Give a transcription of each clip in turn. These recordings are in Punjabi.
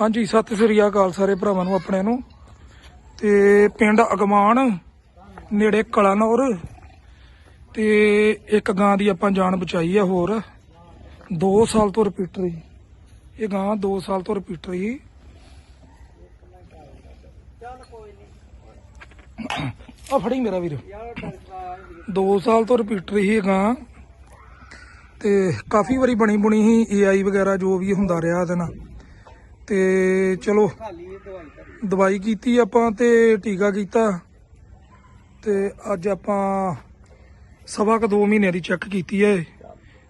ਹਾਂਜੀ, ਸਤਿ ਸ੍ਰੀ ਅਕਾਲ ਸਾਰੇ ਭਰਾਵਾਂ ਨੂੰ, ਆਪਣੇ ਨੂੰ। ਤੇ ਪਿੰਡ ਅਗਮਾਨ, ਨੇੜੇ ਕਲਾਨੌਰ। ਤੇ ਇੱਕ ਗਾਂ ਦੀ ਆਪਾਂ ਜਾਨ ਬਚਾਈ ਆ ਹੋਰ। 2 ਸਾਲ ਤੋਂ ਰਿਪੀਟ ਰਹੀ। ਇਹ ਗਾਂ 2 ਸਾਲ ਤੋਂ ਰਿਪੀਟ ਰਹੀ। ਆ ਫੜੀ ਮੇਰਾ ਵੀਰ। 2 ਸਾਲ ਤੋਂ ਰਿਪੀਟ ਰਹੀ ਇਹ ਗਾਂ। ਤੇ ਕਾਫੀ ਵਾਰੀ ਬਣੀ ਬੁਣੀ ਹੀ ਏਆਈ ਵਗੈਰਾ ਜੋ ਵੀ ਹੁੰਦਾ ਰਿਹਾ ਇਹਦੇ ਨਾਲ। ਤੇ ਚਲੋ, ਦਵਾਈ ਕੀਤੀ ਆਪਾਂ ਤੇ ਟੀਕਾ ਕੀਤਾ। ਤੇ ਅੱਜ ਆਪਾਂ ਸਵਾ ਕ 2 ਮਹੀਨੇ ਦੀ ਚੈੱਕ ਕੀਤੀ ਹੈ।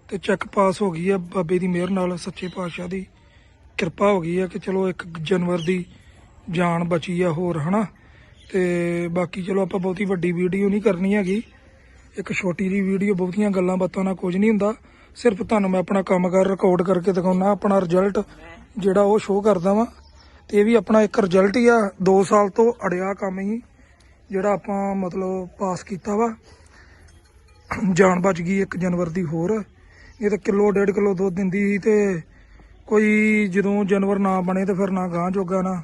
ਤੇ ਚੈੱਕ ਪਾਸ ਹੋ ਗਈ ਹੈ ਬਾਬੇ ਦੀ ਮਿਹਰ ਨਾਲ, ਸੱਚੇ ਪਾਤਸ਼ਾਹ ਦੀ ਕਿਰਪਾ ਹੋ ਗਈ ਹੈ ਕਿ ਚਲੋ ਇੱਕ ਜਾਨਵਰ ਦੀ ਜਾਨ ਬਚੀ ਆ ਹੋਰ, ਹਨਾ? ਤੇ ਬਾਕੀ ਚਲੋ ਆਪਾਂ ਬਹੁਤੀ ਵੱਡੀ ਵੀਡੀਓ ਨਹੀਂ ਕਰਨੀ ਹੈਗੀ। ਇੱਕ ਛੋਟੀ ਜੀ ਵੀਡੀਓ, ਬਹੁਤੀਆਂ ਗੱਲਾਂ ਬਾਤਾਂ ਨਾਲ ਕੁਝ ਨਹੀਂ ਹੁੰਦਾ। ਸਿਰਫ ਤੁਹਾਨੂੰ ਮੈਂ ਆਪਣਾ ਕੰਮਕਾਰ ਰਿਕਾਰਡ ਕਰਕੇ ਦਿਖਾਉਣਾ ਆਪਣਾ ਰਿਜ਼ਲਟ ਜਿਹੜਾ ਉਹ ਸ਼ੋਅ ਕਰਦਾ ਵਾਂ, ਤੇ ਇਹ ਵੀ ਆਪਣਾ ਇੱਕ ਰਿਜ਼ਲਟ ਹੀ ਆ 2 ਸਾਲ ਤੋਂ ਅੜਿਆ ਕੰਮ ਹੀ, ਜਿਹੜਾ ਆਪਾਂ ਮਤਲਬ ਪਾਸ ਕੀਤਾ ਵਾ। ਜਾਨ ਬਚ ਗਈ ਇੱਕ ਜਾਨਵਰ ਦੀ ਹੋਰ। ਇਹ ਤਾਂ ਕਿਲੋ, ਡੇਢ ਕਿਲੋ ਦੁੱਧ ਦਿੰਦੀ ਸੀ ਤੇ ਕੋਈ ਜਦੋਂ ਜਾਨਵਰ ਨਾ ਬਣੇ ਤੇ ਫਿਰ ਨਾ ਗਾਂ ਜੋਗਾ ਨਾ।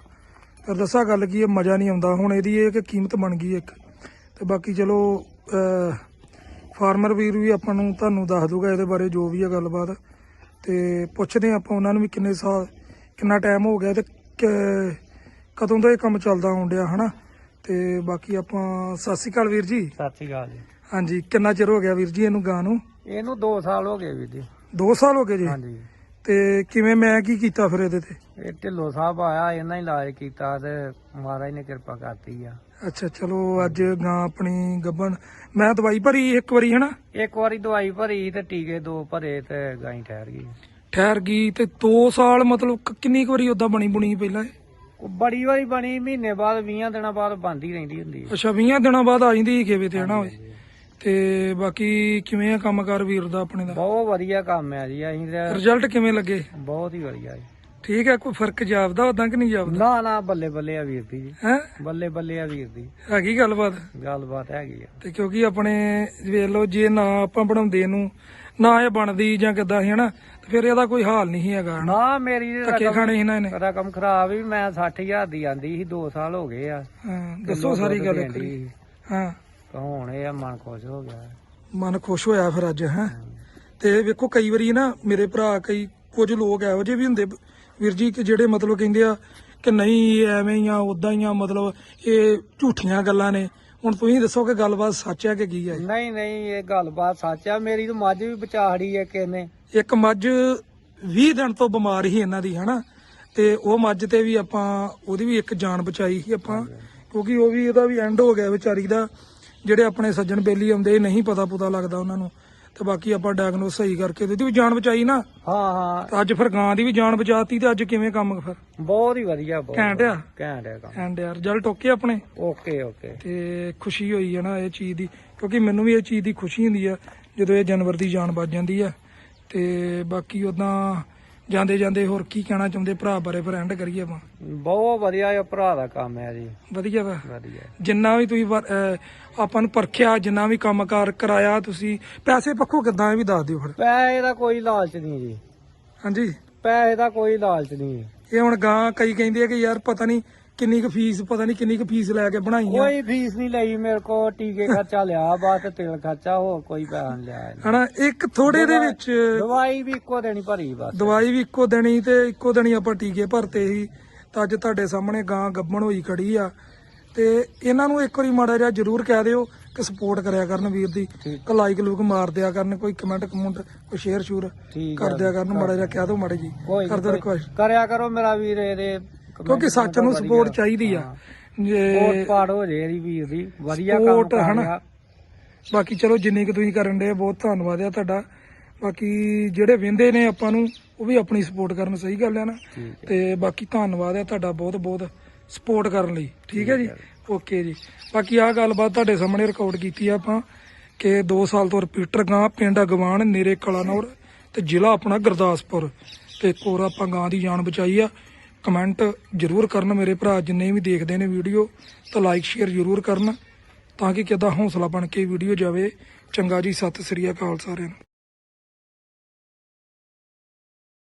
ਫਿਰ ਦੱਸਾਂ ਗੱਲ ਕੀ, ਇਹ ਮਜ਼ਾ ਨਹੀਂ ਆਉਂਦਾ। ਹੁਣ ਇਹਦੀ ਇਹ ਕਿ ਕੀਮਤ ਬਣ ਗਈ ਇੱਕ। ਤੇ ਬਾਕੀ ਚਲੋ ਫਾਰਮਰ ਵੀਰ ਵੀ ਆਪਾਂ ਨੂੰ ਤੁਹਾਨੂੰ ਦੱਸ ਦੂਗਾ ਇਹਦੇ ਬਾਰੇ ਜੋ ਵੀ ਹੈ ਗੱਲਬਾਤ। ਤੇ ਪੁੱਛਦੇ ਹਾਂ ਆਪਾਂ ਉਹਨਾਂ ਨੂੰ ਵੀ ਕਿੰਨੇ ਸਾਲ ਕਿੰਨਾ ਟਾਈਮ ਹੋ ਗਿਆ ਤੇ ਕਦੋਂ ਦਾ ਇਹ ਕੰਮ ਚੱਲਦਾ ਆਉਣ ਡਿਆ ਹਨਾ? ਤੇ ਬਾਕੀ ਆਪਾਂ ਸਤਿ ਸ਼੍ਰੀ ਅਕਾਲ ਵੀਰ ਜੀ। ਸਤਿ ਸ਼੍ਰੀ ਅਕਾਲ ਜੀ। ਹਾਂਜੀ ਕਿੰਨਾ ਚਿਰ ਹੋ ਗਿਆ ਵੀਰ ਜੀ ਇਹਨੂੰ ਗਾਂ ਨੂੰ? ਇਹਨੂੰ 2 ਸਾਲ ਹੋ ਗਏ ਵੀਰ ਜੀ। 2 ਸਾਲ ਹੋ ਗਏ ਜੀ? ਹਾਂਜੀ। ਤੇ ਕਿਵੇਂ ਮੈਂ ਕੀ ਕੀਤਾ ਫਿਰ ਇਹਦੇ ਤੇ? ਇਹ ਢਿੱਲੋਂ ਸਾਹਿਬ ਆਇਆ ਇਹਨਾਂ ਹੀ ਇਲਾਜ ਕੀਤਾ ਤੇ ਮਹਾਰਾਜ ਨੇ ਕਿਰਪਾ ਕਰਤੀ ਆ। ਅੱਛਾ ਚਲੋ ਅੱਜ ਗਾਂ ਆਪਣੀ ਗੱਬਣ ਮੈਂ ਦਵਾਈ ਭਰੀ ਇੱਕ ਵਾਰੀ ਹਨਾ? ਇੱਕ ਵਾਰੀ ਦਵਾਈ ਭਰੀ ਤੇ ਟੀਕੇ ਦੋ ਭਰੇ ਤੇ ਗਾਈ ਠਹਿਰ ਗਈ। ਠਹਿਰ ਗਈ ਤੇ 2 ਸਾਲ ਮਤਲਬ ਕਿੰਨੀ ਕੁ ਵਾਰੀ ਉਦਾਂ ਬਣੀ ਬੁਣੀ ਪਹਿਲਾਂ ਇਹ? ਉਹ ਬੜੀ ਵਾਰੀ ਬਣੀ ਮਹੀਨੇ ਬਾਅਦ 20 ਦਿਨਾਂ ਬਾਅਦ ਬੰਦੀ ਰਹਿੰਦੀ ਹੁੰਦੀ ਹੈ। ਅੱਛਾ 20 ਦਿਨਾਂ ਬਾਅਦ ਆ ਜਾਂਦੀ ਸੀ ਖੇਵੇ ਤੇ ਹਨਾ ਓਏ ਤੇ ਬਾਕੀ ਕਿਵੇਂ ਆ ਕੰਮਕਾਰ ਵੀਰ ਦਾ ਆਪਣੇ ਦਾ ਬਹੁਤ ਵਧੀਆ ਕੰਮ ਹੈ ਜੀ ਅਸੀਂ ਤੇ ਰਿਜ਼ਲਟ ਕਿਵੇਂ ਲੱਗੇ ਬਹੁਤ ਹੀ ਵਧੀਆ ਜੀ ਠੀਕ ਹੈ ਕੋਈ ਫ਼ਰਕ ਜਾਪਦਾ ਉਦਾਂ ਕਿ ਨਹੀਂ ਜਾਪਦਾ? ਨਾ ਨਾ ਬੱਲੇ ਬੱਲੇ ਆ ਵੀਰ ਦੀ ਜੀ। ਹੈ? ਬੱਲੇ ਬੱਲੇ ਆ ਵੀਰ ਦੀ ਹੈਗੀ ਗੱਲਬਾਤ? ਗੱਲਬਾਤ ਹੈਗੀ ਆ। ਤੇ ਕਿਉਂਕਿ ਆਪਣੇ ਵੇਖ ਲਓ ਜੇ ਨਾ ਆਪਾਂ ਬਣਾਉਂਦੇ ਨੂੰ ਨਾ ਇਹ ਬਣਦੀ ਜਾਂ ਕਿੱਦਾਂ ਸੀ ਹਨਾ? ਤੇ ਫਿਰ ਇਹਦਾ ਕੋਈ ਹਾਲ ਨਹੀਂ ਹੈਗਾ ਨਾ ਮੇਰੀ ਧੱਕੇ ਖਾਣੇ ਸੀ ਨਾ ਇਹਨੇ। ਰਕਮ ਖਰਾਬ ਵੀ ਮੈਂ 60000 ਦੀ ਆਂਦੀ ਸੀ 2 ਸਾਲ ਹੋ ਗਏ ਆ। ਹਾਂ ਦੱਸੋ ਸਾਰੀ ਗੱਲ। ਹਾਂ। ਤਾਂ ਹੁਣ ਇਹ ਮਨ ਖੁਸ਼ ਹੋ ਗਿਆ। ਮਨ ਖੁਸ਼ ਹੋਇਆ ਫਿਰ ਅੱਜ ਹੈ। ਤੇ ਵੇਖੋ ਕਈ ਵਾਰੀ ਨਾ ਮੇਰੇ ਭਰਾ ਕਈ ਕੁਝ ਲੋਕ ਇਹੋ ਜਿਹੇ ਵੀ ਹੁੰਦੇ ਵੀਰ ਜੀ ਕਿ ਜਿਹੜੇ ਮਤਲਬ ਕਹਿੰਦੇ ਆ ਕਿ ਨਹੀਂ ਐਵੇਂ ਹੀ ਆ ਉਦਾਂ ਹੀ ਆ ਮਤਲਬ ਇਹ ਝੂਠੀਆਂ ਗੱਲਾਂ ਨੇ। ਹੁਣ ਤੁਸੀਂ ਦੱਸੋ ਕਿ ਗੱਲਬਾਤ ਸੱਚ ਹੈ ਕਿ ਕੀ ਹੈ? ਨਹੀਂ ਨਹੀਂ ਇਹ ਗੱਲਬਾਤ ਸੱਚ ਆ। ਮੇਰੀ ਤਾਂ ਮੱਝ ਵੀ ਬਚਾੜੀ ਹੈ ਕਿਸੇ ਨੇ। ਇੱਕ ਮੱਝ 20 ਦਿਨ ਤੋਂ ਬਿਮਾਰ ਸੀ ਇਹਨਾਂ ਦੀ ਹਨਾ? ਤੇ ਉਹ ਮੱਝ ਤੇ ਵੀ ਆਪਾਂ ਉਹਦੀ ਵੀ ਇੱਕ ਜਾਨ ਬਚਾਈ ਸੀ ਆਪਾਂ। ਕਿਉਂਕਿ ਉਹ ਵੀ ਇਹਦਾ ਵੀ ਐਂਡ ਹੋ ਗਿਆ ਵਿਚਾਰੀ ਦਾ। ਜਿਹੜੇ ਆਪਣੇ ਸੱਜਣ ਬੇਲੀ ਆਉਂਦੇ ਨਹੀਂ ਪਤਾ ਪੁਤਾ ਲੱਗਦਾ ਉਹਨਾਂ ਨੂੰ। ਤੇ ਬਾਕੀ ਆਪਾਂ ਡਾਇਗਨੋਸ ਸਹੀ ਕਰਕੇ ਉਹਦੀ ਵੀ ਜਾਨ ਬਚਾਈ ਨਾ। ਹਾਂ ਹਾਂ। ਤੇ ਅੱਜ ਫਿਰ ਗਾਂ ਦੀ ਵੀ ਜਾਨ ਬਚਾਤੀ ਤੇ ਅੱਜ ਕਿਵੇਂ ਕੰਮ ਫਿਰ? ਬਹੁਤ ਹੀ ਵਧੀਆ ਬਹੁਤ ਘੈਂਟ ਆ? ਘੈਂਟ ਹੈ ਕੰਮ। ਐਂਡ ਯਾਰ ਰਿਜ਼ਲਟ ਓਕੇ ਆਪਣੇ? ਓਕੇ ਓਕੇ ਤੇ ਖੁਸ਼ੀ ਹੋਈ ਹੈ ਨਾ ਇਹ ਚੀਜ਼ ਦੀ ਕਿਉਂਕਿ ਮੈਨੂੰ ਵੀ ਇਹ ਚੀਜ਼ ਦੀ ਖੁਸ਼ੀ ਹੁੰਦੀ ਆ ਜਦੋਂ ਇਹ ਜਾਨਵਰ ਦੀ ਜਾਨ ਬਚ ਜਾਂਦੀ ਆ। ਤੇ ਬਾਕੀ ਉਦਾਂ ਜਾਂਦੇ ਜਾਂਦੇ ਹੋਰ ਕੀ ਕਹਿਣਾ ਚਾਹੁੰਦੇ ਭਰਾ ਬਾਰੇ ਫਿਰ ਐਂਡ ਕਰੀਏ ਆਪਾਂ? ਬਹੁਤ ਵਧੀਆ ਇਹ ਭਰਾ ਦਾ ਕੰਮ ਹੈ ਜੀ। ਵਧੀਆ ਵਾ। ਵਧੀਆ। ਜਿੰਨਾ ਵੀ ਤੁਸੀਂ ਵਰ- ਅਹ ਆਪਾਂ ਨੂੰ ਪਰਖਿਆ ਜਿੰਨਾ ਵੀ ਕੰਮਕਾਰ ਕਰਾਇਆ ਤੁਸੀਂ ਪੈਸੇ ਪੱਖੋਂ ਕਿਦਾਂ ਇਹ ਵੀ ਦੱਸ ਦਿਓ ਫਿਰ। ਪੈਸੇ ਦਾ ਕੋਈ ਲਾਲਚ ਨਹੀਂ ਜੀ। ਹਾਂਜੀ। ਪੈਸੇ ਦਾ ਕੋਈ ਲਾਲਚ ਨਹੀਂ। ਇਹ ਹੁਣ ਗਾਂ ਕਈ ਕਹਿੰਦੇ ਆ ਕਿ ਯਾਰ ਪਤਾ ਨਹੀਂ ਕਿੰਨੀ ਕੁ ਫੀਸ ਪਤਾ ਨਹੀਂ ਕਿੰਨੀ ਕੁ ਫੀਸ ਲੈ ਕੇ ਬਣਾਈ ਆ। ਕੋਈ ਫੀਸ ਨਹੀਂ ਲਈ ਮੇਰੇ ਕੋ ਟੀਕੇ ਖਰਚਾ ਲਿਆ ਬਸ ਤੇਲ ਖਰਚਾ ਹੋਰ ਕੋਈ ਪੈਸਾ ਨਹੀਂ ਲਿਆ ਇਹਨੇ। ਹਨਾ ਇੱਕ ਥੋੜੇ ਦੇ ਵਿੱਚ ਦਵਾਈ ਵੀ ਇੱਕੋ ਦੇਣੀ ਭਰੀ ਬਸ। ਦਵਾਈ ਵੀ ਇੱਕੋ ਹੀ ਤੇ ਇੱਕੋ ਹੀ ਆਪਾਂ ਟੀਕੇ ਭਰਤੇ ਸੀ ਤਾਂ ਅੱਜ ਤੁਹਾਡੇ ਸਾਹਮਣੇ ਗਾਂ ਗੱਬਣ ਹੋਈ ਖੜੀ ਆ। ਤੇ ਇਹਨਾਂ ਨੂੰ ਇੱਕ ਵਾਰੀ ਮਾੜਾ ਜਿਹਾ ਜ਼ਰੂਰ ਕਹਿ ਦਿਓ ਕਿ ਸਪੋਰਟ ਕਰਿਆ ਕਰਨ ਵੀਰ ਦੀ। ਕਿ ਲਾਈਕ ਲੂਕ ਮਾਰ ਦਿਆ ਕਰਨ ਕੋਈ ਕਮੈਂਟ ਕਮੁੰਟ ਕੋਈ ਸ਼ੇਅਰ ਸ਼ੂਰ ਠੀਕ ਕਰ ਦਿਆ ਕਰਨ ਮਾੜਾ ਜਿਹਾ ਕਹਿ ਦਿਓ ਮਾੜੇ ਜੀ ਕੋਈ ਕਰ ਦਿਓ ਨੀ, ਰਿਕੁਐਸਟ ਕਰਿਆ ਕਰੋ ਮੇਰਾ ਵੀਰ ਇਹਦੇ ਕਿਉਂਕਿ ਸੱਚ ਨੂੰ ਸਪੋਰਟ ਚਾਹੀਦੀ ਆ। ਜੇ ਸਪੋਰਟ ਪਾੜ ਹੋ ਜੇ ਇਹਦੀ ਵੀਰ ਦੀ ਵਧੀਆ ਕੰਮ Support, ਕਰ ਹਨਾ। ਰਿਹਾ। ਬਾਕੀ ਚਲੋ ਜਿੰਨੀ ਕੁ ਤੁਸੀਂ ਕਰਨ ਦੇ ਬਹੁਤ ਧੰਨਵਾਦ ਆ ਤੁਹਾਡਾ। ਬਾਕੀ ਜਿਹੜੇ ਵਿੰਦੇ ਨੇ ਆਪਾਂ ਨੂੰ ਉਹ ਵੀ ਆਪਣੀ ਸਪੋਰਟ ਕਰਨ ਸਹੀ ਗੱਲ ਹੈ ਨਾ। ਠੀਕ ਤੇ ਬਾਕੀ ਧੰਨਵਾਦ ਹੈ ਤੁਹਾਡਾ ਬਹੁਤ ਬਹੁਤ ਸਪੋਰਟ ਕਰਨ ਲਈ। ਠੀਕ ਹੈ ਜੀ? ਓਕੇ ਜੀ। ਬਾਕੀ ਆਹ ਗੱਲਬਾਤ ਤੁਹਾਡੇ ਸਾਹਮਣੇ ਰਿਕਾਰਡ ਕੀਤੀ ਆ ਆਪਾਂ ਕਿ 2 ਸਾਲ ਤੋਂ ਰਿਪੀਟਰ ਗਾਂ ਪਿੰਡ ਅਗਵਾਨ ਨੇਰੇ ਕਲਾਨੌਰ ਤੇ ਜ਼ਿਲ੍ਹਾ ਆਪਣਾ ਗੁਰਦਾਸਪੁਰ। ਤੇ ਇੱਕ ਹੋਰ ਆਪਾਂ ਗਾਂ ਦੀ ਜਾਨ ਬਚਾਈ ਆ। ਕਮੈਂਟ ਜਰੂਰ ਕਰਨ ਮੇਰੇ ਭਰਾ, ਜਿੰਨੇ ਵੀ ਦੇਖਦੇ ਨੇ ਵੀਡੀਓ, ਤਾਂ ਲਾਈਕ ਸ਼ੇਅਰ ਜਰੂਰ ਕਰਨ, ਤਾਂ ਕਿ ਕਿਦਾ ਹੌਸਲਾ ਬਣ ਕੇ ਵੀਡੀਓ ਜਾਵੇ। ਚੰਗਾ ਜੀ, ਸਤਿ ਸ੍ਰੀ ਅਕਾਲ ਸਾਰਿਆਂ ਨੂੰ।